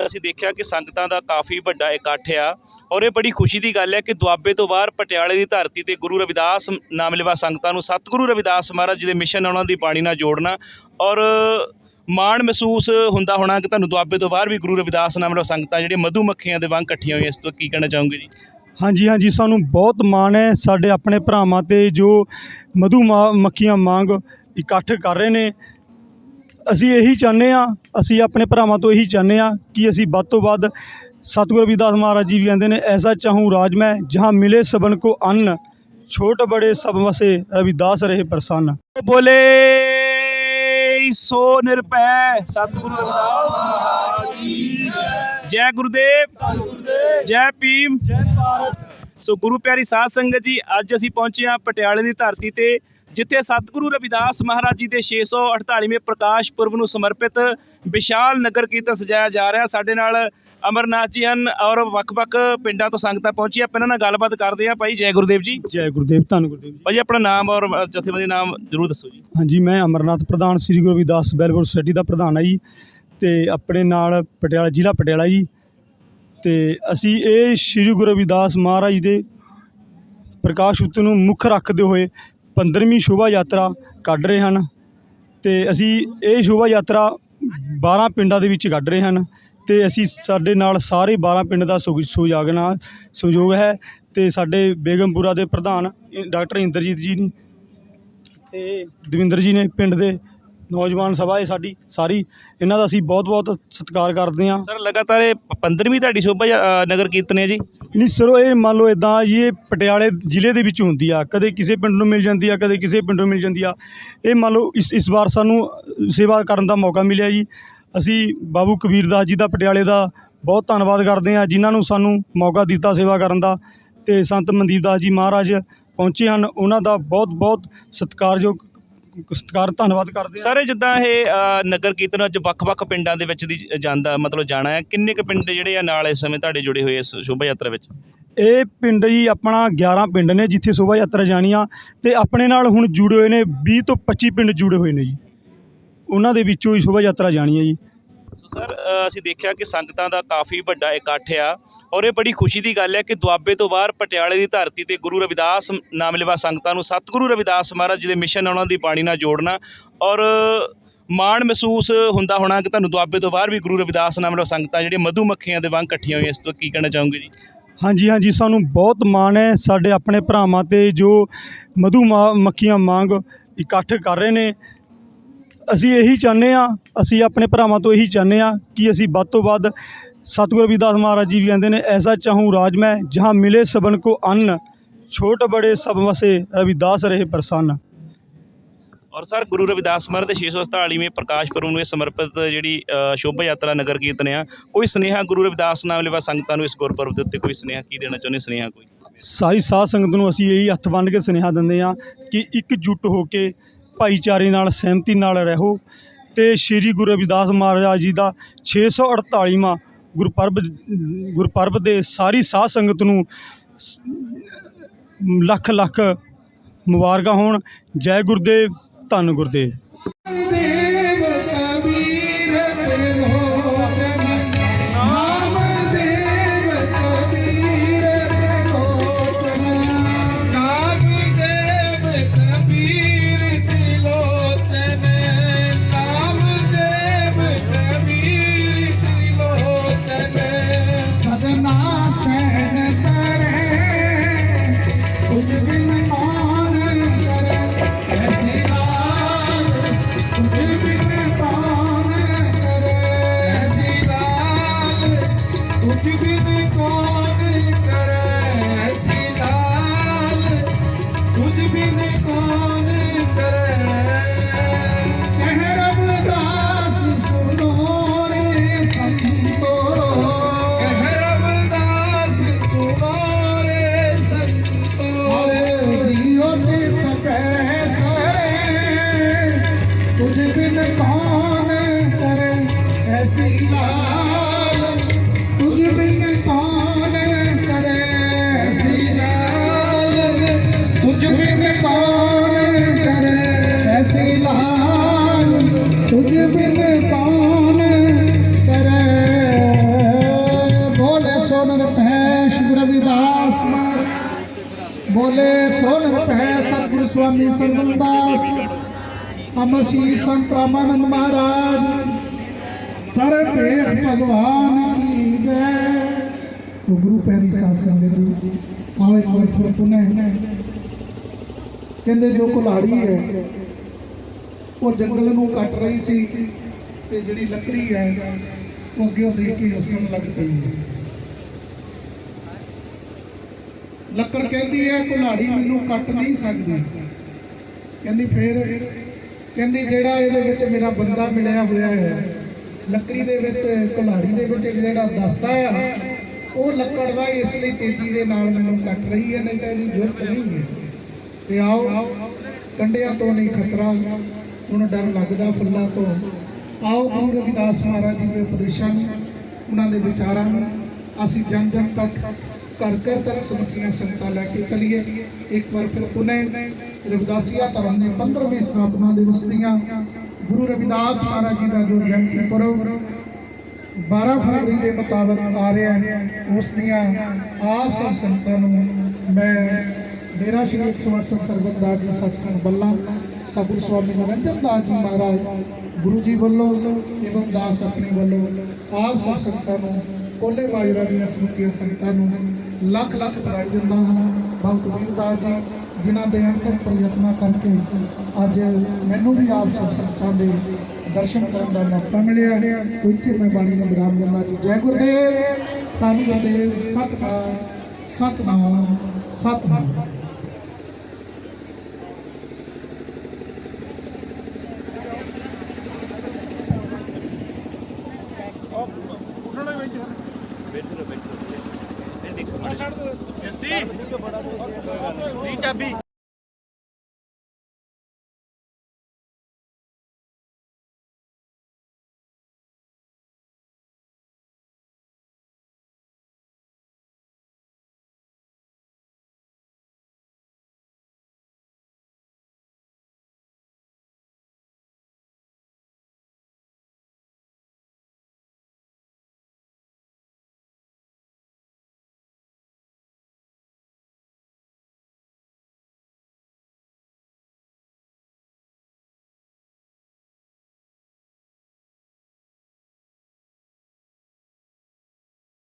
ਅਸੀਂ ਦੇਖਿਆ ਕਿ ਸੰਗਤਾਂ ਦਾ ਕਾਫੀ ਵੱਡਾ ਇਕੱਠ ਆ ਔਰ ਇਹ ਬੜੀ ਖੁਸ਼ੀ ਦੀ ਗੱਲ ਹੈ ਕਿ ਦੁਆਬੇ ਤੋਂ ਬਾਹਰ ਪਟਿਆਲੇ ਦੀ ਧਰਤੀ ਤੇ ਗੁਰੂ ਰਵਿਦਾਸ ਨਾਮ ਲੈਵਾ ਸੰਗਤਾਂ ਨੂੰ ਸਤਿਗੁਰੂ ਰਵਿਦਾਸ ਮਹਾਰਾਜ ਜੀ ਦੇ ਮਿਸ਼ਨ ਉਹਨਾਂ ਦੀ ਬਾਣੀ ਨਾਲ ਜੋੜਨਾ ਔਰ ਮਾਣ ਮਹਿਸੂਸ ਹੁੰਦਾ ਹੋਣਾ ਕਿ ਤੁਹਾਨੂੰ ਦੁਆਬੇ ਤੋਂ ਬਾਹਰ ਵੀ ਗੁਰੂ ਰਵਿਦਾਸ ਨਾਮ ਲੈਵਾ ਸੰਗਤਾਂ ਜਿਹੜੇ ਮਧੂ ਮੱਖੀਆਂ ਦੇ ਵਾਂਗ ਇਕੱਠੀਆਂ ਹੋਈਆਂ ਇਸ ਤੋਂ ਕੀ ਕਹਿਣਾ ਚਾਹੋਗੇ ਜੀ? ਹਾਂਜੀ ਹਾਂਜੀ, ਸਾਨੂੰ ਬਹੁਤ ਮਾਣ ਹੈ ਸਾਡੇ ਆਪਣੇ ਭਰਾਵਾਂ ਤੇ ਜੋ ਮਧੂ ਮਾ- ਮੱਖੀਆਂ ਵਾਂਗ ਇਕੱਠ ਕਰ ਰਹੇ ਨੇ ਅਸੀਂ ਇਹੀ ਚਾਹੁੰਦੇ ਆ ਅਸੀਂ ਆਪਣੇ ਭਰਾਵਾਂ ਤੋਂ ਇਹੀ ਚਾਹੁੰਦੇ ਆ ਕਿ ਅਸੀਂ ਵੱਧ ਤੋਂ ਵੱਧ ਸਤਿਗੁਰੂ ਰਵਿਦਾਸ ਮਹਾਰਾਜ ਜੀ ਵੀ ਕਹਿੰਦੇ ਨੇ ਐਸਾ ਚਾਹੂੰ ਰਾਜ ਮੈਂ ਜਹਾਂ ਮਿਲੇ ਸਬਨ ਕੋ ਅੰਨ ਛੋਟ ਬੜੇ ਸਭ ਵਸੇ ਰਵਿਦਾਸ ਰਹੇ ਪ੍ਰਸੰਨ। ਬੋਲੇ ਸੋ ਨਿਰਪੈ ਸਤਿਗੁਰੂ ਰਵਿਦਾਸ ਮਹਾਰਾਜ ਜੀ ਜੈ ਗੁਰਦੇਵ ਜੈ ਭੀਮ। ਸੋ ਗੁਰੂ ਪਿਆਰੀ ਸਾਧ ਸੰਗਤ ਜੀ ਅੱਜ ਅਸੀਂ ਪਹੁੰਚੇ ਹਾਂ ਪਟਿਆਲੇ ਦੀ ਧਰਤੀ ਤੇ। ਜਿੱਥੇ ਸਤਿਗੁਰੂ ਰਵਿਦਾਸ ਮਹਾਰਾਜ ਜੀ ਦੇ 648ਵੇਂ ਪ੍ਰਕਾਸ਼ ਪੁਰਬ ਨੂੰ ਸਮਰਪਿਤ ਵਿਸ਼ਾਲ ਨਗਰ ਕੀਰਤਨ ਸਜਾਇਆ ਜਾ ਰਿਹਾ। ਸਾਡੇ ਨਾਲ ਅਮਰਨਾਥ ਜੀ ਹਨ ਔਰ ਵੱਖ-ਵੱਖ ਪਿੰਡਾਂ ਤੋਂ ਸੰਗਤਾਂ ਪਹੁੰਚੀਆਂ ਆਪਾਂ ਇਹਨਾਂ ਨਾਲ ਗੱਲਬਾਤ ਕਰਦੇ ਹਾਂ ਭਾਈ। ਜੈ ਗੁਰਦੇਵ ਜੀ। ਜੈ ਗੁਰਦੇਵ ਧੰਨ ਗੁਰਦੇਵ ਜੀ। ਭਾਈ ਆਪਣਾ ਨਾਮ ਔਰ ਜਥੇਬੰਦੀ ਨਾਮ ਜਰੂਰ ਦੱਸੋ ਜੀ। ਹਾਂਜੀ ਮੈਂ ਅਮਰਨਾਥ ਪ੍ਰਧਾਨ ਸ੍ਰੀ ਗੁਰੂ ਰਵਿਦਾਸ ਵੈਲਫੇਅਰ ਸੁਸਾਇਟੀ ਦਾ ਪ੍ਰਧਾਨ ਆ ਜੀ ਤੇ ਆਪਣੇ ਨਾਲ ਪਟਿਆਲਾ ਜ਼ਿਲ੍ਹਾ ਪਟਿਆਲਾ ਜੀ। ਤੇ ਅਸੀਂ ਇਹ ਸ੍ਰੀ ਗੁਰੂ ਰਵਿਦਾਸ ਮਹਾਰਾਜ ਦੇ ਪ੍ਰਕਾਸ਼ ਉਤਸਵ ਨੂੰ ਮੁੱਖ ਰੱਖਦੇ ਹੋਏ 15ਵੀਂ ਸ਼ੋਭਾ ਯਾਤਰਾ ਕੱਢ ਰਹੇ ਹਨ ਤੇ ਅਸੀਂ ਇਹ ਸ਼ੋਭਾ ਯਾਤਰਾ 12 ਪਿੰਡਾਂ ਦੇ ਵਿੱਚ ਕੱਢ ਰਹੇ ਹਨ ਤੇ ਅਸੀਂ ਸਾਡੇ ਨਾਲ ਸਾਰੇ 12 ਪਿੰਡ ਦਾ ਸੁਗ- ਨਾਲ ਸਹਿਯੋਗ ਹੈ ਤੇ ਸਾਡੇ ਬੇਗਮਪੁਰਾ ਦੇ ਪ੍ਰਧਾਨ ਡਾਕਟਰ ਇੰਦਰਜੀਤ ਜੀ ਨੇ ਤੇ ਦਵਿੰਦਰ ਜੀ ਨੇ ਪਿੰਡ ਦੇ ਨੌਜਵਾਨ ਸਭਾ ਹੈ ਸਾਡੀ ਸਾਰੀ। ਇਹਨਾਂ ਦਾ ਅਸੀਂ ਬਹੁਤ ਬਹੁਤ ਸਤਿਕਾਰ ਕਰਦੇ ਹਾਂ। ਸਰ ਲਗਾਤਾਰ ਇਹ 15ਵੀਂ ਤੁਹਾਡੀ ਸ਼ੋਭਾ ਯਾ- ਅ, ਨਗਰ ਕੀਰਤਨ ਹੈ ਜੀ? ਨਹੀਂ ਸਰੋ ਇਹ ਮੰਨ ਲਓ ਇਦਾਂ ਜੀ ਇਹ ਪਟਿਆਲੇ ਜ਼ਿਲ੍ਹੇ ਦੇ ਵਿੱਚ ਹੁੰਦੀ ਆ। ਕਦੇ ਕਿਸੇ ਪਿੰਡ ਨੂੰ ਮਿਲ ਜਾਂਦੀ ਆ ਕਦੇ ਕਿਸੇ ਪਿੰਡ ਨੂੰ ਮਿਲ ਜਾਂਦੀ ਆ। ਇਹ ਮੰਨ ਲਓ ਇਸ ਇਸ ਵਾਰ ਸਾਨੂੰ ਅ, ਸੇਵਾ ਕਰਨ ਦਾ ਮੌਕਾ ਮਿਲਿਆ ਜੀ। ਅਸੀਂ ਬਾਬੂ ਕਬੀਰ ਦਾਸ ਜੀ ਦਾ ਪਟਿਆਲੇ ਦਾ ਬਹੁਤ ਧੰਨਵਾਦ ਕਰਦੇ ਹਾਂ ਜਿਨ੍ਹਾਂ ਨੂੰ ਸਾਨੂੰ ਮੌਕਾ ਦਿੱਤਾ ਸੇਵਾ ਕਰਨ ਦਾ। ਤੇ ਸੰਤ ਮਨਦੀਪ ਦਾਸ ਜੀ ਮਹਾਰਾਜ ਪਹੁੰਚੇ ਹਨ। ਉਹਨਾਂ ਦਾ ਬਹੁਤ ਬਹੁਤ ਸਤਿਕਾਰਯੋਗ ਸਤਿਕਾਰ ਧੰਨਵਾਦ ਕਰਦੇ ਹਾਂ। ਸਾਰੇ ਜਿੱਦਾਂ ਇਹ ਅ, ਨਗਰ ਕੀਰਤਨ ਅੱਜ ਵੱਖ-ਵੱਖ ਪਿੰਡਾਂ ਦੇ ਵਿੱਚ ਦੀ ਜਾਂਦਾ ਮਤਲਬ ਜਾਣਾ ਹੈ। ਕਿੰਨੇ ਕੁ ਪਿੰਡ ਜਿਹੜੇ ਆ ਨਾਲ ਇਸ ਸਮੇਂ ਤੁਹਾਡੇ ਜੁੜੇ ਹੋਏ ਇਸ ਸ਼ੋਭਾ ਯਾਤਰਾ ਵਿੱਚ? ਇਹ ਪਿੰਡ ਜੀ ਆਪਣਾ 11 ਪਿੰਡ ਨੇ ਜਿੱਥੇ ਸ਼ੋਭਾ ਯਾਤਰਾ ਜਾਣੀ ਆ ਤੇ ਆਪਣੇ ਨਾਲ ਹੁਣ ਜੁੜੇ ਹੋਏ ਨੇ 20 ਤੋਂ 25 ਪਿੰਡ ਜੁੜੇ ਹੋਏ ਨੇ ਜੀ। ਉਹਨਾਂ ਦੇ ਵਿੱਚੋਂ ਹੀ ਸ਼ੋਭਾ ਯਾਤਰਾ ਜਾਣੀ ਹੈ ਜੀ। ਸੋ ਸਰ ਅਸੀਂ ਦੇਖਿਆ ਕਿ ਸੰਗਤਾਂ ਦਾ ਕਾਫੀ ਵੱਡਾ ਇਕੱਠ ਆ ਔਰ ਇਹ ਬੜੀ ਖੁਸ਼ੀ ਦੀ ਗੱਲ ਹੈ ਕਿ ਦੁਆਬੇ ਤੋਂ ਬਾਹਰ ਪਟਿਆਲੇ ਦੀ ਧਰਤੀ ਤੇ ਗੁਰੂ ਰਵਿਦਾਸ ਨਾਮਲੇਵਾ ਸੰਗਤਾਂ ਨੂੰ ਸਤਿਗੁਰੂ ਰਵਿਦਾਸ ਮਹਾਰਾਜ ਜੀ ਦੇ ਮਿਸ਼ਨ ਉਹਨਾਂ ਦੀ ਬਾਣੀ ਨਾਲ ਜੋੜਨਾ ਔਰ ਮਾਣ ਮਹਿਸੂਸ ਹੁੰਦਾ ਹੋਣਾ ਕਿ ਤੁਹਾਨੂੰ ਦੁਆਬੇ ਤੋਂ ਬਾਹਰ ਵੀ ਗੁਰੂ ਰਵਿਦਾਸ ਨਾਮ ਸੰਗਤਾਂ ਜਿਹੜੀਆਂ ਮਧੂ ਮੱਖੀਆਂ ਦੇ ਵਾਂਗ ਇਕੱਠੀਆਂ ਹੋਈਆਂ ਇਸ ਤੋਂ ਕੀ ਕਹਿਣਾ ਚਾਹੋਗੇ ਜੀ? ਹਾਂਜੀ ਹਾਂਜੀ, ਸਾਨੂੰ ਬਹੁਤ ਮਾਣ ਹੈ ਸਾਡੇ ਆਪਣੇ ਭਰਾਵਾਂ ਤੇ ਜੋ ਮਧੂ ਮਾ- ਮੱਖੀਆਂ ਵਾਂਗ ਇਕੱਠ ਕਰ ਰਹੇ ਨੇ ਅਸੀਂ ਇਹੀ ਚਾਹੁੰਦੇ ਆ ਅਸੀਂ ਆਪਣੇ ਭਰਾਵਾਂ ਤੋਂ ਇਹੀ ਚਾਹੁੰਦੇ ਆ ਕਿ ਅਸੀਂ ਵੱਧ ਤੋਂ ਵੱਧ ਸਤਿਗੁਰੂ ਰਵਿਦਾਸ ਮਹਾਰਾਜ ਜੀ ਵੀ ਕਹਿੰਦੇ ਨੇ ਐਸਾ ਚਾਹੂੰ ਰਾਜ ਮੈਂ ਜਹਾਂ ਮਿਲੇ ਸਬਨ ਕੋ ਅੰਨ ਛੋਟ ਬੜੇ ਸਭ ਵਸੇ ਰਵਿਦਾਸ ਰਹੇ ਪ੍ਰਸੰਨ। ਔਰ ਸਰ ਗੁਰੂ ਰਵਿਦਾਸ ਮਹਾਰਾਜ ਦੇ 647ਵੇਂ ਪ੍ਰਕਾਸ਼ ਪੁਰਬ ਨੂੰ ਇਹ ਸਮਰਪਿਤ ਜਿਹੜੀ ਸ਼ੋਭਾ ਯਾਤਰਾ ਨਗਰ ਕੀਰਤਨ ਆ ਕੋਈ ਸੁਨੇਹਾ ਗੁਰੂ ਰਵਿਦਾਸ ਨਾਮ ਲੈਵਾ ਸੰਗਤਾਂ ਨੂੰ ਇਸ ਗੁਰਪੁਰਬ ਦੇ ਉੱਤੇ ਕੋਈ ਸੁਨੇਹਾ ਕੀ ਦੇਣਾ ਚਾਹੁੰਦੇ ਸੁਨੇਹਾ ਕੋਈ? ਸਾਰੀ ਸਾਧ ਸੰਗਤ ਨੂੰ ਅਸੀਂ ਇਹੀ ਹੱਥ ਬੰਨ੍ਹ ਕੇ ਸੁਨੇਹਾ ਦਿੰਦੇ ਆ ਕਿ ਇਕਜੁੱਟ ਹੋ ਕੇ ਭਾਈਚਾਰੇ ਨਾਲ, ਸਹਿਮਤੀ ਨਾਲ ਰਹੋ ਤੇ ਸ੍ਰੀ ਗੁਰੂ ਰਵਿਦਾਸ ਮਹਾਰਾਜ ਜੀ ਦਾ 648ਵਾਂ ਗੁਰਪਰਬ ਗੁਰਪਰਬ ਦੇ ਸਾਰੀ ਸਾਧ ਸੰਗਤ ਨੂੰ ਲੱਖ ਲੱਖ ਮੁਬਾਰਕਾਂ ਹੋਣ। ਜੈ ਗੁਰਦੇਵ, ਧੰਨ ਗੁਰਦੇਵ। तुझे बिन कौन करे ऐसी बात ਬੋਲੇ ਸੋਨ ਰੁਪਏ ਸਤਿਗੁਰੂ ਸਵਾਮੀ ਸਰਵੰਦਾਸ ਅਮਰ ਸੰਤ ਰਾਮਾਨੰਦ ਮਹਾਰਾਜ ਸਰਬ ਭੇਖ ਭਗਵਾਨ ਕੀ ਜੈ। ਤੋ ਗੁਰੂ ਪਿਆਰੀ ਸਾਧ ਸੰਗਤ ਜੀ, ਆਓ ਇੱਕ ਵਾਰ ਫਿਰ ਪੁਨः। ਕਹਿੰਦੇ ਜੋ ਕੁਲਾੜੀ ਹੈ, ਉਹ ਜੰਗਲ ਨੂੰ ਕੱਟ ਰਹੀ ਸੀ ਤੇ ਜਿਹੜੀ ਲੱਕੜੀ ਹੈ, ਉਹ ਅੱਗੇ ਦੇਖ ਕੇ ਹੱਸਣ ਲੱਗ ਪਈ। ਲੱਕੜ ਕਹਿੰਦੀ ਹੈ ਕੁਲਾੜੀ ਮੈਨੂੰ ਕੱਟ ਨਹੀਂ ਸਕਦੀ। ਕਹਿੰਦੀ ਫੇਰ ਕਹਿੰਦੀ ਜਿਹੜਾ ਇਹਦੇ ਵਿੱਚ ਮੇਰਾ ਬੰਦਾ ਮਿਲਿਆ ਹੋਇਆ ਹੈ, ਲੱਕੜੀ ਦੇ ਵਿੱਚ ਕੁਲਾੜੀ ਦੇ ਵਿੱਚ ਜਿਹੜਾ ਦਸਤਾ ਆ ਉਹ ਲੱਕੜ ਦਾ ਇਸ ਲਈ ਤੇਜ਼ੀ ਦੇ ਨਾਲ ਮੈਨੂੰ ਕੱਟ ਰਹੀ ਹੈ, ਨਹੀਂ ਤਾਂ ਇਹਦੀ ਜ਼ਰੂਰਤ ਨਹੀਂ ਹੈ। ਤੇ ਆਓ, ਕੰਡਿਆਂ ਤੋਂ ਨਹੀਂ ਖਤਰਾ, ਹੁਣ ਡਰ ਲੱਗਦਾ ਫੁੱਲਾਂ ਤੋਂ। ਆਓ ਗੁਰੂ ਰਵਿਦਾਸ ਮਹਾਰਾਜ ਜੀ ਦੇ ਉਪਦੇਸ਼ਾਂ ਨੂੰ, ਉਹਨਾਂ ਦੇ ਵਿਚਾਰਾਂ ਨੂੰ, ਅਸੀਂ ਜਨ ਜਨ ਤੱਕ ਘਰ ਘਰ ਤੱਕ ਸਮਝੀਆਂ ਸੰਗਤਾਂ ਲੈ ਕੇ ਚੱਲੀਏ ਇੱਕ ਵਾਰ ਫਿਰ ਪੁਨः ਰਵਿਦਾਸੀਆ ਧਰਮ ਦੇ 15ਵੇਂ ਸਥਾਪਨਾ ਦਿਵਸ ਦੀਆਂ ਗੁਰੂ ਰਵਿਦਾਸ ਮਹਾਰਾਜ ਜੀ ਦਾ ਜੋ ਜਯੰਤੀ ਪੁਰਬ 12 ਫਰਵਰੀ ਦੇ ਮੁਤਾਬਕ ਆ ਰਿਹਾ ਹੈ ਉਸ ਦੀਆਂ ਆਪ ਸਭ ਸੰਤਾਂ ਨੂੰ ਮੈਂ ਡੇਰਾ ਸ਼੍ਰੀ 108 ਸਰਬਤ ਦਾਸ ਜੀ ਸੱਚਖੰਡ ਬੱਲਾ ਸਤਿਗੁਰੂ ਸਵਾਮੀ ਨਰਿੰਦਰ ਦਾਸ ਜੀ ਮਹਾਰਾਜ ਗੁਰੂ ਜੀ ਵੱਲੋਂ ଏବଂ ਦਾਸ ਆਪਣੇ ਵੱਲੋਂ ਆਪ ਸਭ ਸੰਤਾਂ ਨੂੰ ਕੋਲੇ ਬਾਜਰਾ ਲੱਖ ਲੱਖ ਵਧਾਈ ਦਿੰਦਾ ਹਾਂ ਬਾਬਾ ਕਬੀਰ ਦਾਸ ਜੀ, ਜਿਨ੍ਹਾਂ ਦੇ ਅੰਤਰ ਪ੍ਰਯਤਨਾਂ ਕਰਕੇ ਅੱਜ ਮੈਨੂੰ ਵੀ ਆਪ ਸਭ ਸੰਗਤਾਂ ਦੇ ਦਰਸ਼ਨ ਕਰਨ ਦਾ ਮੌਕਾ ਮਿਲਿਆ। ਇੱਥੇ ਮੈਂ ਬਾਣੀ ਨੂੰ ਵਿਰਾਮ ਦਿੰਦਾ ਜੀ। ਜੈ ਗੁਰਦੇਵ, ਧੰਨ ਗੁਰਦੇਵ ਸਤਿਨਾਮ ਸਤਿਨਾਮ ਸਤਿਨਾਮ। ਚਾਬੀ।